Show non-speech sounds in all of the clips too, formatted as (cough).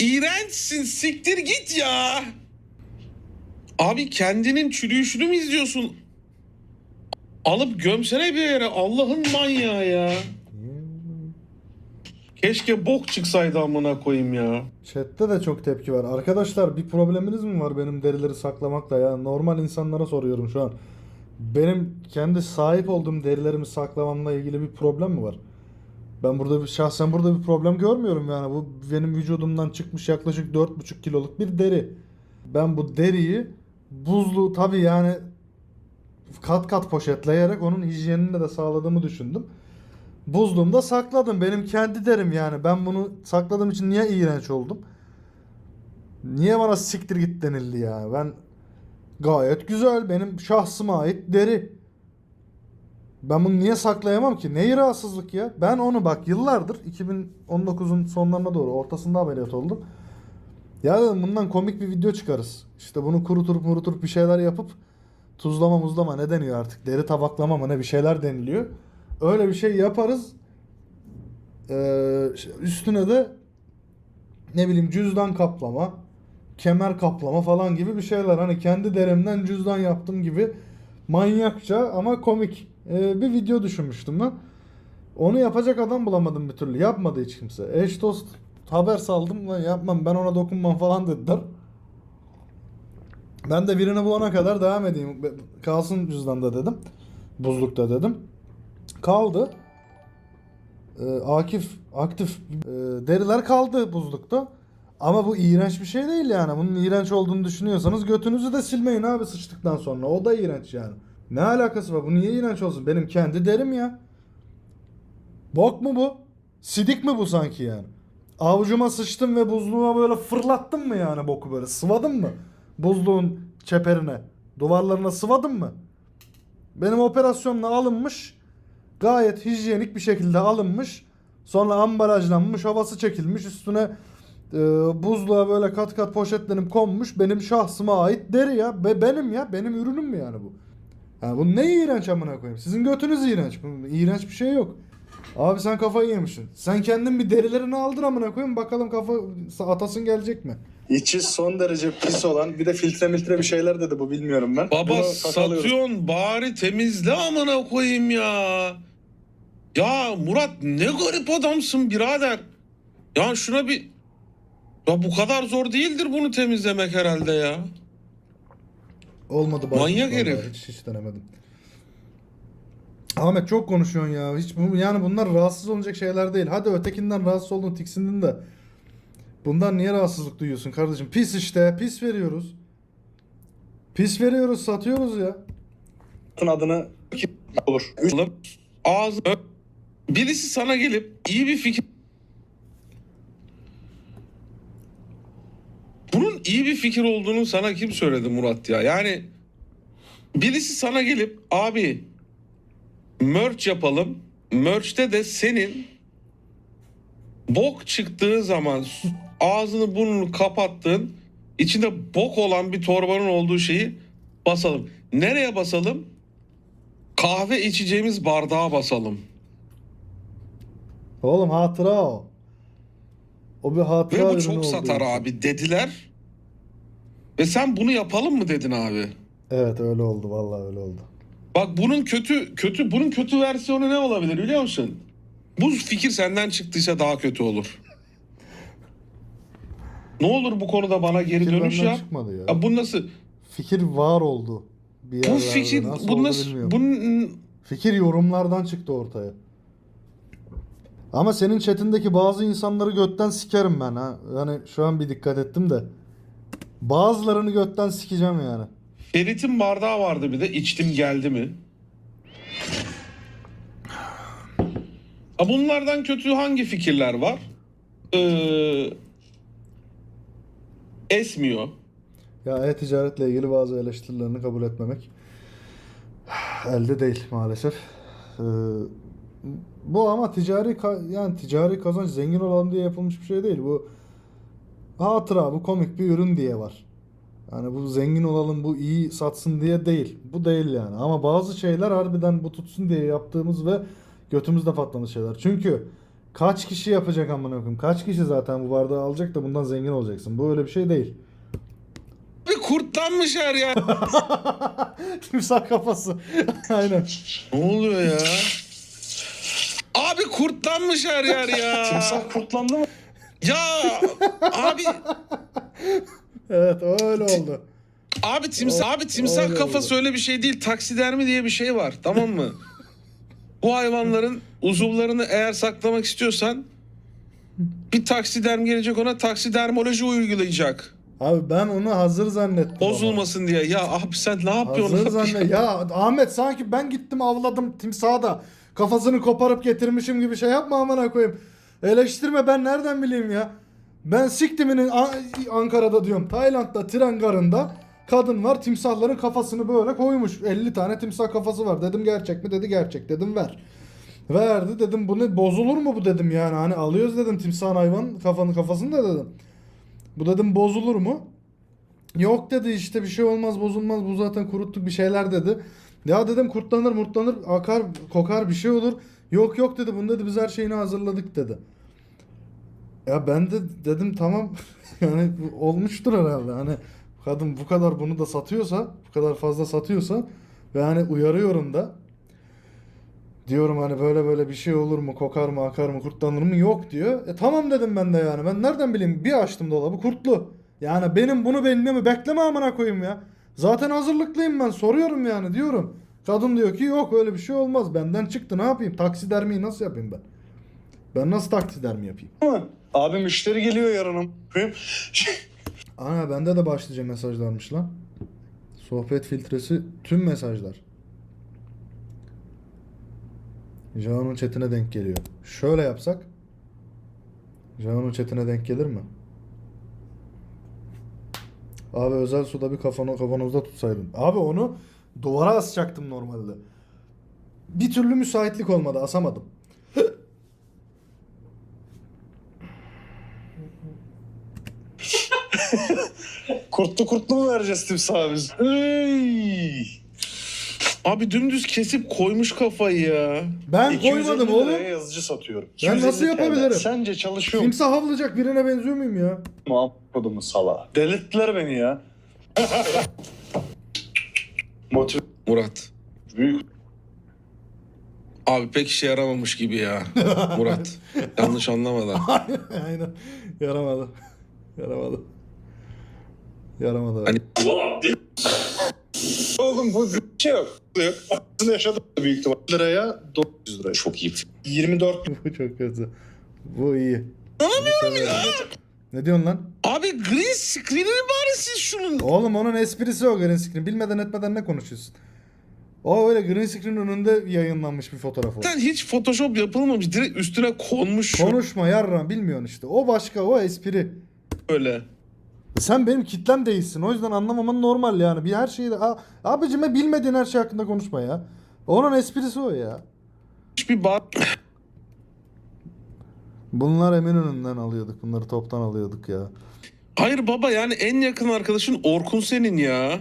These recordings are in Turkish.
İğrençsin siktir git ya. Abi kendinin çürüyüşünü mü izliyorsun? Alıp gömsene bir yere Allah'ın manyağı ya. Keşke bok çıksaydı amına koyayım ya. Chat'te de çok tepki var. Arkadaşlar bir probleminiz mi var benim derileri saklamakla ya? Normal insanlara soruyorum şu an. Benim kendi sahip olduğum derilerimi saklamamla ilgili bir problem mi var? Ben burada bir, şahsen burada bir problem görmüyorum yani. Bu benim vücudumdan çıkmış yaklaşık 4,5 kiloluk bir deri. Ben bu deriyi buzlu tabii yani kat kat poşetleyerek onun hijyenini de sağladığımı düşündüm. Buzluğumda sakladım. Benim kendi derim yani. Ben bunu sakladığım için niye iğrenç oldum? Niye bana siktir git denildi ya? Ben gayet güzel. Benim şahsıma ait deri. Ben bunu niye saklayamam ki? Ne rahatsızlık ya? Ben onu bak yıllardır 2019'un sonlarına doğru ortasında ameliyat oldum. Ya dedim bundan komik bir video çıkarız. İşte bunu kurutup murutup bir şeyler yapıp tuzlama muzlama ne deniyor artık? Deri tabaklama mı ne bir şeyler deniliyor. Öyle bir şey yaparız. Ee, üstüne de ne bileyim cüzdan kaplama, kemer kaplama falan gibi bir şeyler. Hani kendi derimden cüzdan yaptım gibi manyakça ama komik ee, bir video düşünmüştüm ben. Onu yapacak adam bulamadım bir türlü. Yapmadı hiç kimse. Eş dost haber saldım. Lan yapmam ben ona dokunmam falan dediler. Ben de birini bulana kadar devam edeyim. Kalsın cüzdanda dedim. Buzlukta dedim. Kaldı. Ee, Akif, aktif e, deriler kaldı buzlukta. Ama bu iğrenç bir şey değil yani. Bunun iğrenç olduğunu düşünüyorsanız götünüzü de silmeyin abi sıçtıktan sonra. O da iğrenç yani. Ne alakası var? Bu niye iğrenç olsun? Benim kendi derim ya. Bok mu bu? Sidik mi bu sanki yani? Avucuma sıçtım ve buzluğuma böyle fırlattım mı yani boku böyle? Sıvadım mı? Buzluğun çeperine. Duvarlarına sıvadım mı? Benim operasyonla alınmış. Gayet hijyenik bir şekilde alınmış. Sonra ambalajlanmış, havası çekilmiş. Üstüne e, buzluğa böyle kat kat poşetlenip konmuş. Benim şahsıma ait deri ya. Be, benim ya. Benim ürünüm mü yani bu? Yani bu ne iğrenç amına koyayım. Sizin götünüz iğrenç. Bu, iğrenç bir şey yok. Abi sen kafayı yemişsin. Sen kendin bir derilerini aldır amına koyayım. Bakalım kafa atasın gelecek mi? İçi son derece pis olan bir de filtre miltre bir şeyler dedi bu bilmiyorum ben. Baba Bunu satıyorsun bari temizle amına koyayım ya. Ya Murat ne garip adamsın birader. Ya şuna bir... Ya bu kadar zor değildir bunu temizlemek herhalde ya. Olmadı Manyak vallahi. herif. Hiç, hiç denemedim. Ahmet çok konuşuyorsun ya. Hiç bu, yani bunlar rahatsız olacak şeyler değil. Hadi ötekinden rahatsız oldun, tiksindin de. Bundan niye rahatsızlık duyuyorsun kardeşim? Pis işte. Pis veriyoruz. Pis veriyoruz, satıyoruz ya. adını olur. Üç- ağzı birisi sana gelip iyi bir fikir Bunun iyi bir fikir olduğunu sana kim söyledi Murat ya? Yani birisi sana gelip abi merch yapalım. Merch'te de senin bok çıktığı zaman ağzını burnunu kapattığın içinde bok olan bir torbanın olduğu şeyi basalım. Nereye basalım? Kahve içeceğimiz bardağa basalım. Oğlum hatıra o. O bir hatıra Ve bu çok satar abi dediler. Ve sen bunu yapalım mı dedin abi? Evet öyle oldu. Vallahi öyle oldu. Bak bunun kötü kötü bunun kötü versiyonu ne olabilir biliyor musun? Bu fikir senden çıktıysa daha kötü olur. Ne olur bu konuda bana geri Fikir dönüş yap. çıkmadı ya. Ya bu nasıl? Fikir var oldu. Bir Bu fikir nasıl bu nasıl? Bunun Fikir yorumlardan çıktı ortaya. Ama senin chatindeki bazı insanları götten sikerim ben ha. Yani şu an bir dikkat ettim de. Bazılarını götten sikeceğim yani. Ferit'in bardağı vardı bir de içtim geldi mi? Ha, Bunlardan kötü hangi fikirler var? Ee, esmiyor. Ya e-ticaretle ilgili bazı eleştirilerini kabul etmemek elde değil maalesef. Ee, bu ama ticari yani ticari kazanç zengin olalım diye yapılmış bir şey değil. Bu hatıra, bu komik bir ürün diye var. Yani bu zengin olalım, bu iyi satsın diye değil. Bu değil yani. Ama bazı şeyler harbiden bu tutsun diye yaptığımız ve götümüzde patlamış şeyler. Çünkü Kaç kişi yapacak amına koyayım? Kaç kişi zaten bu bardağı alacak da bundan zengin olacaksın. Bu öyle bir şey değil. Bir kurtlanmış her ya. (laughs) Timsah kafası. (laughs) Aynen. ne oluyor ya? Abi kurtlanmış her yer ya. Timsah kurtlandı mı? Ya abi Evet öyle oldu. abi timsah abi timsah kafası öyle bir şey değil. Taksidermi diye bir şey var. Tamam mı? Bu hayvanların uzuvlarını eğer saklamak istiyorsan bir taksiderm gelecek ona taksidermoloji uygulayacak. Abi ben onu hazır zannettim. ama. Bozulmasın diye. Ya abi sen ne yapıyorsun? Hazır zannet. Ya Ahmet sanki ben gittim avladım timsahı da kafasını koparıp getirmişim gibi şey yapma amına koyayım. Eleştirme ben nereden bileyim ya. Ben siktiminin Ankara'da diyorum. Tayland'da tren garında kadın var timsahların kafasını böyle koymuş. 50 tane timsah kafası var. Dedim gerçek mi? Dedi gerçek. Dedim ver. Verdi dedim bu ne bozulur mu bu dedim yani. Hani alıyoruz dedim timsahın hayvan kafanın kafasını da dedim. Bu dedim bozulur mu? Yok dedi işte bir şey olmaz bozulmaz bu zaten kuruttuk bir şeyler dedi. Ya dedim kurtlanır murtlanır akar kokar bir şey olur. Yok yok dedi bunu dedi biz her şeyini hazırladık dedi. Ya ben de dedim tamam (laughs) yani olmuştur herhalde hani kadın bu kadar bunu da satıyorsa bu kadar fazla satıyorsa ve hani uyarıyorum da diyorum hani böyle böyle bir şey olur mu kokar mı akar mı kurtlanır mı yok diyor. E tamam dedim ben de yani ben nereden bileyim bir açtım dolabı kurtlu. Yani benim bunu mi bekleme amına koyayım ya. Zaten hazırlıklıyım ben soruyorum yani diyorum. Kadın diyor ki yok öyle bir şey olmaz benden çıktı ne yapayım taksidermiyi nasıl yapayım ben? Ben nasıl taksidermi yapayım? Mı? Abi müşteri geliyor yarın. (laughs) Ana bende de başlıca mesajlarmış lan. Sohbet filtresi tüm mesajlar. Jao'nun chatine denk geliyor. Şöyle yapsak. Jao'nun chatine denk gelir mi? Abi özel suda bir kafanı kafanızda tutsaydın. Abi onu duvara asacaktım normalde. Bir türlü müsaitlik olmadı asamadım. (laughs) Kurtlu kurtlu mu vereceğiz timsahı biz? Ey! Abi dümdüz kesip koymuş kafayı ya. Ben 250 koymadım liraya oğlum. yazıcı satıyorum. Ben 250 nasıl TL. yapabilirim? Sence çalışıyor mu? Timsah havlayacak birine benziyor muyum ya? Muhabbetumu sala. Delirttiler beni ya. (laughs) Motive Murat. büyük. Abi pek işe yaramamış gibi ya. Murat. (laughs) Yanlış anlamadan. (laughs) Aynen. Yaramadı. Yaramadı. Yaramadı. Hani Oğlum bu bir şey yok. Aslında yaşadım büyük ihtimal. Liraya 900 liraya. çok iyi. 24 Bu çok kötü. Bu iyi. Anlamıyorum ya. Ne diyorsun lan? Abi green screen'i bari siz şunun. Oğlum onun esprisi o green screen. Bilmeden etmeden ne konuşuyorsun? O öyle green screen önünde yayınlanmış bir fotoğraf o. Zaten hiç photoshop yapılmamış. Direkt üstüne konmuş şu Konuşma yarram bilmiyorsun işte. O başka o espri. böyle. Sen benim kitlem değilsin. O yüzden anlamaman normal yani. Bir her şeyi de... A- Abicime bilmediğin her şey hakkında konuşma ya. Onun esprisi o ya. Bir bar. Bunlar Eminönü'nden alıyorduk. Bunları toptan alıyorduk ya. Hayır baba yani en yakın arkadaşın Orkun senin ya.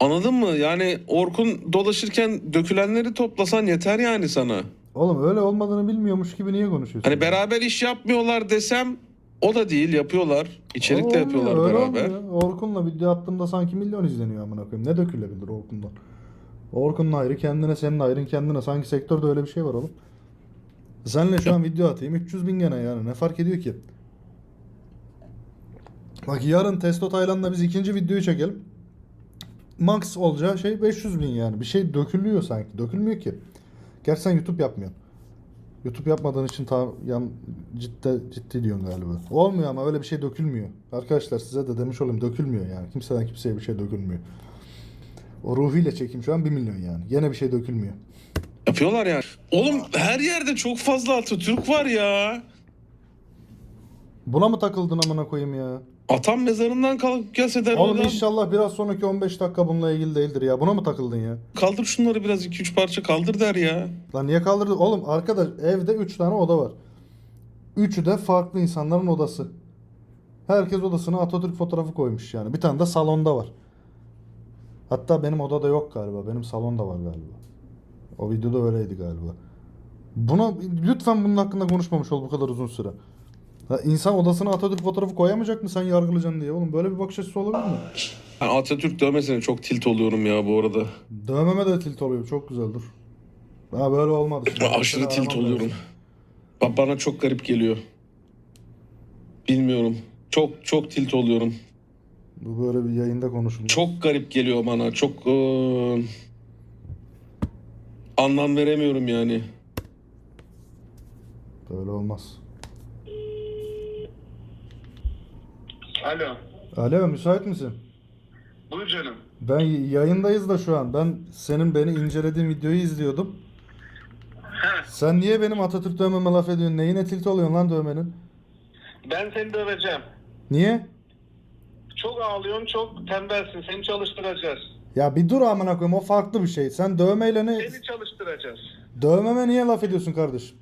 Anladın mı? Yani Orkun dolaşırken dökülenleri toplasan yeter yani sana. Oğlum öyle olmadığını bilmiyormuş gibi niye konuşuyorsun? Hani beraber iş yapmıyorlar desem o da değil yapıyorlar. İçerik de Olmuyor, yapıyorlar öyle beraber. olmuyor. Orkun'la video attığımda sanki milyon izleniyor amına koyayım. Ne dökülebilir Orkun'dan? Orkun'un ayrı kendine, senin ayrın kendine. Sanki sektörde öyle bir şey var oğlum. Senle şu an video atayım 300 bin gene yani. Ne fark ediyor ki? Bak yarın Testo Tayland'la biz ikinci videoyu çekelim. Max olacağı şey 500 bin yani. Bir şey dökülüyor sanki. Dökülmüyor ki. Gerçi sen YouTube yapmıyorsun. YouTube yapmadığın için ta, yan, ciddi, ciddi diyorsun galiba. Olmuyor ama öyle bir şey dökülmüyor. Arkadaşlar size de demiş olayım dökülmüyor yani. Kimseden kimseye bir şey dökülmüyor. O ruhuyla çekim şu an 1 milyon yani. Gene bir şey dökülmüyor. Yapıyorlar yani. Oğlum her yerde çok fazla Atatürk var ya. Buna mı takıldın amına koyayım ya? Atam mezarından kalkıp gelse der Oğlum "Ulan inşallah biraz sonraki 15 dakika bununla ilgili değildir ya. Buna mı takıldın ya? kaldır şunları biraz 2-3 parça kaldır der ya. Lan niye kaldırdın? Oğlum arkadaş evde 3 tane oda var. Üçü de farklı insanların odası. Herkes odasına Atatürk fotoğrafı koymuş yani. Bir tane de salonda var. Hatta benim odada yok galiba. Benim salonda var galiba. O videoda öyleydi galiba. Buna lütfen bunun hakkında konuşmamış ol bu kadar uzun süre. Ya insan odasına Atatürk fotoğrafı koyamayacak mı sen yargılayacaksın diye oğlum böyle bir bakış açısı olabilir mi? Ben Atatürk dövmesine çok tilt oluyorum ya bu arada. Dövmeme de tilt oluyor çok güzeldir. Ha böyle olmadı. Şimdi. Aşırı tilt oluyorum. Ba- Bana çok garip geliyor. Bilmiyorum. Çok çok tilt oluyorum. Bu böyle bir yayında konuşuldu. Çok garip geliyor bana. Çok eee, anlam veremiyorum yani. Böyle olmaz. Alo. Alo müsait misin? Buyur canım. Ben yayındayız da şu an. Ben senin beni incelediğin videoyu izliyordum. Sen niye benim Atatürk dövmeme laf ediyorsun? Neyine tilt oluyorsun lan dövmenin? Ben seni döveceğim. Niye? Çok ağlıyorsun, çok tembelsin. Seni çalıştıracağız. Ya bir dur amına koyayım o farklı bir şey. Sen dövmeyle ne? Seni çalıştıracağız. Dövmeme niye laf ediyorsun kardeşim?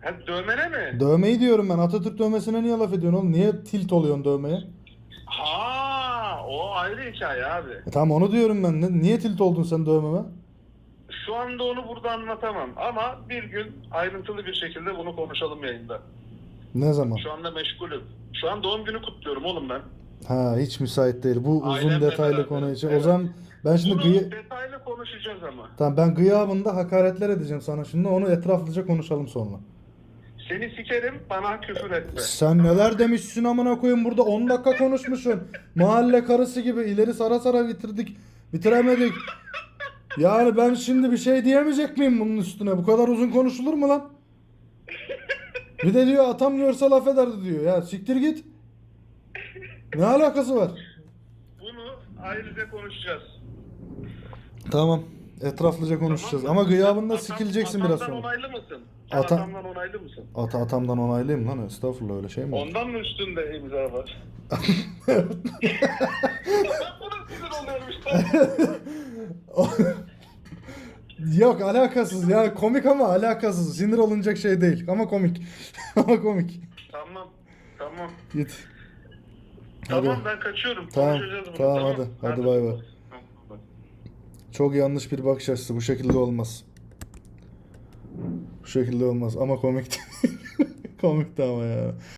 Ha, dövmene mi? Dövmeyi diyorum ben. Atatürk dövmesine niye laf ediyorsun oğlum? Niye tilt oluyorsun dövmeye? Ha, o ayrı hikaye abi. E tamam onu diyorum ben. Ne- Niye tilt oldun sen dövmeme? Şu anda onu burada anlatamam ama bir gün ayrıntılı bir şekilde bunu konuşalım yayında. Ne zaman? Şu anda meşgulüm. Şu an doğum günü kutluyorum oğlum ben. Ha hiç müsait değil. Bu uzun Ailemle detaylı beraber. konu için. O Evet. zaman ben şimdi Bunu gıy- detaylı konuşacağız ama. Tamam ben gıyabında hakaretler edeceğim sana şimdi. Onu etraflıca konuşalım sonra. Seni sikerim, bana küfür etme. Sen neler demişsin amına koyayım burada 10 dakika konuşmuşsun. Mahalle karısı gibi ileri sara sara bitirdik. Bitiremedik. Yani ben şimdi bir şey diyemeyecek miyim bunun üstüne? Bu kadar uzun konuşulur mu lan? Bir de diyor atam görse laf ederdi diyor. Ya siktir git. Ne alakası var? Bunu ayrıca konuşacağız. Tamam. Etraflıca konuşacağız. Ama gıyabında Atam- sikileceksin biraz atamdan sonra. onaylı mısın? Sen Ata- atamdan onaylı mısın? Ata atamdan onaylıyım lan. Estağfurullah öyle şey mi olur? Ondan mı üstünde imza var? ben buna sinir oluyorum işte. Yok alakasız ya komik ama alakasız. Sinir olunacak şey değil ama komik. (laughs) ama komik. tamam. Tamam. Git. Tamam Hadi. ben kaçıyorum. Tamam, bunu. tamam, hadi. Hadi bay bay. Tamam, bay. Çok yanlış bir bakış açısı. Bu şekilde olmaz. Bu şekilde olmaz ama komik. (laughs) Komikti ama ya.